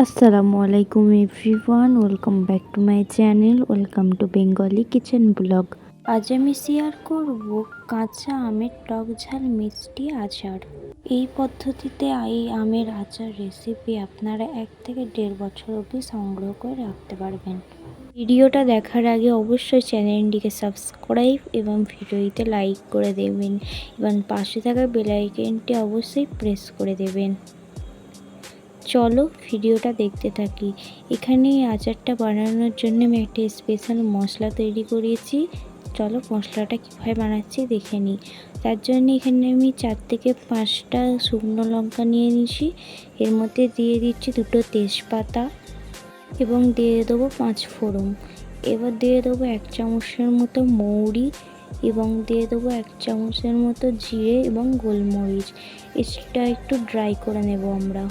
আসসালামু আলাইকুম everyone, welcome back to my channel, welcome to Bengali kitchen blog. আজ আমি শেয়ার করব কাঁচা আমের টক ঝাল মিষ্টি আচার। এই পদ্ধতিতে এই আমের আচার রেসিপি আপনারা এক থেকে দেড় বছর অবধি সংগ্রহ করে রাখতে পারবেন। ভিডিওটা দেখার আগে অবশ্যই চ্যানেলটিকে সাবস্ক্রাইব এবং ভিডিওতে লাইক করে দেবেন এবং পাশে থাকা বেলাইকেনটি অবশ্যই প্রেস করে দেবেন। চলো ভিডিওটা দেখতে থাকি। এখানে আচারটা বানানোর জন্য আমি একটা স্পেশাল মশলা তৈরি করেছি। চলো মশলাটা কীভাবে বানাচ্ছি দেখে নিই। তার জন্য এখানে আমি চার থেকে পাঁচটা শুকনো লঙ্কা নিয়ে নিয়েছি। এর মধ্যে দিয়ে দিচ্ছি দুটো তেজপাতা এবং দিয়ে দেবো পাঁচ ফোড়ন। এবার দিয়ে দেবো এক চামচের মতো মৌরি এবং দিয়ে দেবো এক চামচের মতো জিরে এবং গোলমরিচ। এটা একটু ড্রাই করে নেব আমরা।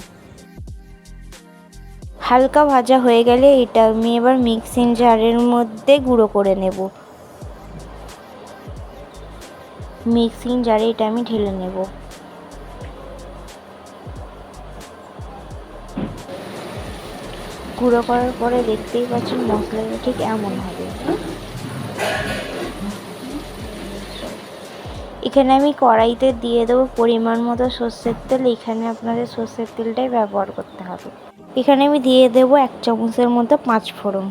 হালকা ভাজা হয়ে গেলে এটা আমি এবার মিক্সিং জারের মধ্যে গুঁড়ো করে নেব। মিক্সিং জারে এটা আমি ঢেলে নেব। গুঁড়ো করার পরে দেখতেই পাচ্ছেন মশলাটা ঠিক এমন হবে। এখানে আমি কড়াইতে দিয়ে দেবো পরিমাণ মতো সর্ষের তেল। এখানে আপনাদের সর্ষের তেলটাই ব্যবহার করতে হবে। এখানে আমি দিয়ে দেব এক চামচের মতো পাঁচ ফোড়ন।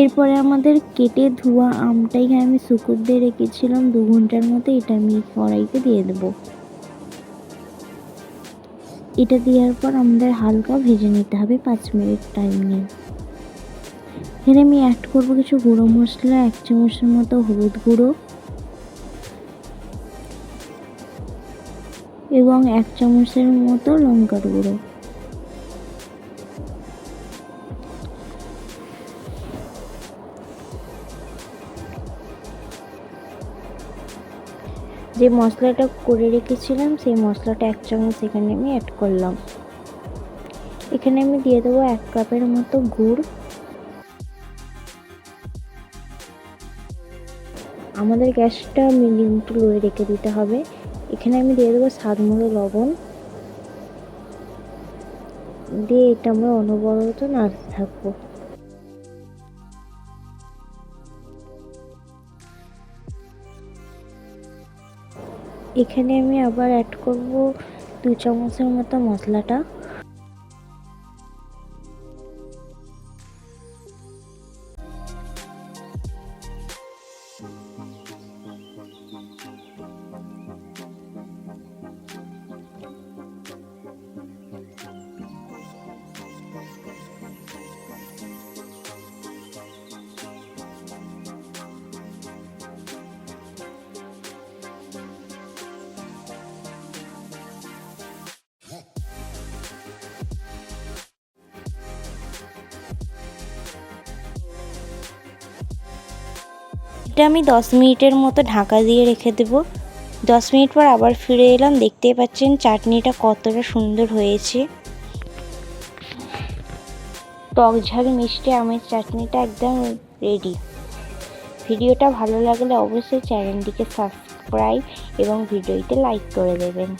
এরপরে আমাদের কেটে ধোয়া আমটা এখানে আমি শুকুর দিয়ে রেখেছিলাম, দু ঘণ্টার মতো এটা আমি কড়াইতে দিয়ে দেবো। এটা দেওয়ার পর আমাদের হালকা ভেজে নিতে হবে পাঁচ মিনিট টাইম নিয়ে। এখানে আমি অ্যাড করব কিছু গুঁড়ো মশলা, এক চামচের মতো হলুদ গুঁড়ো এবং এক চামচের মতো লঙ্কার গুঁড়ো। যে মশলাটা করে রেখেছিলাম, সেই মশলাটা এক চামচ এখানে আমি অ্যাড করলাম। এখানে আমি দিয়ে দেবো এক কাপের মতো গুড়। আমাদের গ্যাসটা মিডিয়াম টু লোয়ে রেখে দিতে হবে। এখানে আমি দিয়ে দেবো স্বাদ মতো লবণ। দিয়ে এটা আমরা অনবরত নাড়তে থাকব। এখানে আমি আবার অ্যাড করব দু চামচের মতো মশলাটা। এটা আমি দশ মিনিটের মতো ঢাকা দিয়ে রেখে দেবো। দশ মিনিট পর আবার ফিরে এলাম, দেখতেই পাচ্ছেন চাটনিটা কতটা সুন্দর হয়েছে। টক ঝাল, মিষ্টি, আমের চাটনিটা একদম রেডি ভিডিওটা ভালো লাগলে অবশ্যই চ্যানেলটিকে সাবস্ক্রাইব এবং ভিডিওতে লাইক করে দেবেন।